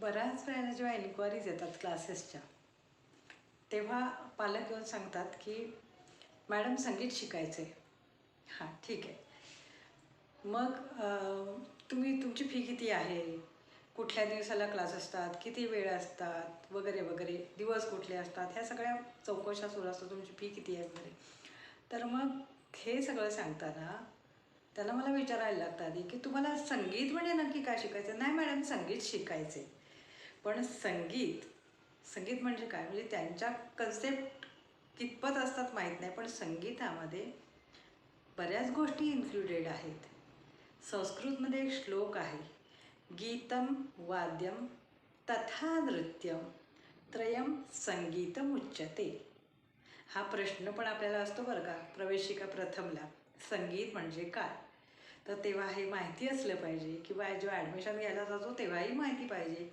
बऱ्याच वेळेला जेव्हा एन्क्वायरीज येतात क्लासेसच्या तेव्हा पालक येऊन सांगतात की मॅडम संगीत शिकायचं आहे हां ठीक आहे. मग तुम्ही तुमची फी किती आहे? कुठल्या दिवसाला क्लास असतात? किती वेळ असतात? वगैरे वगैरे. दिवस कुठले असतात? ह्या सगळ्या चौकशा सुरू असतात. तुमची फी किती आहे वगैरे. तर मग हे सगळं सांगताना त्याला मला विचारायला लागतं आधी की तुम्हाला संगीत म्हणजे नक्की काय शिकायचं नाही मॅडम संगीत शिकायचे पण संगीत संगीत म्हणजे काय? म्हणजे त्यांच्या कन्सेप्ट कितपत असतात माहीत नाही पण संगीतामध्ये बऱ्याच गोष्टी इन्क्लुडेड आहेत. संस्कृतमध्ये एक श्लोक आहे गीतम वाद्यम तथा नृत्यम त्रयम संगीतम उच्यते. हा प्रश्न पण आपल्याला असतो बरं का प्रवेशिका प्रथमला. संगीत म्हणजे काय? तर तेव्हा हे माहिती असलं पाहिजे किंवा जेव्हा ॲडमिशन घ्यायला जातो तेव्हाही माहिती पाहिजे.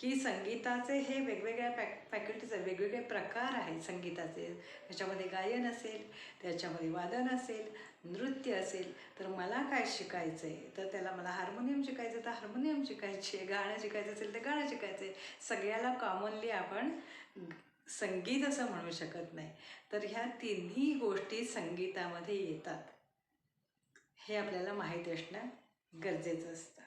की संगीताचे हे वेगवेगळ्या फॅक फॅकल्टीज आहेत वेगवेगळे प्रकार आहेत संगीताचे. त्याच्यामध्ये गायन असेल त्याच्यामध्ये वादन असेल नृत्य असेल. तर मला काय शिकायचं आहे तर त्याला मला हार्मोनियम शिकायचं तर हार्मोनियम शिकायचे गाणं शिकायचं असेल तर गाणं शिकायचं आहे सगळ्याला कॉमनली आपण संगीत असं म्हणू शकत नाही. तर ह्या तिन्ही गोष्टी संगीतामध्ये येतात. हे आपल्याला माहीत असणं गरजेचं असतं.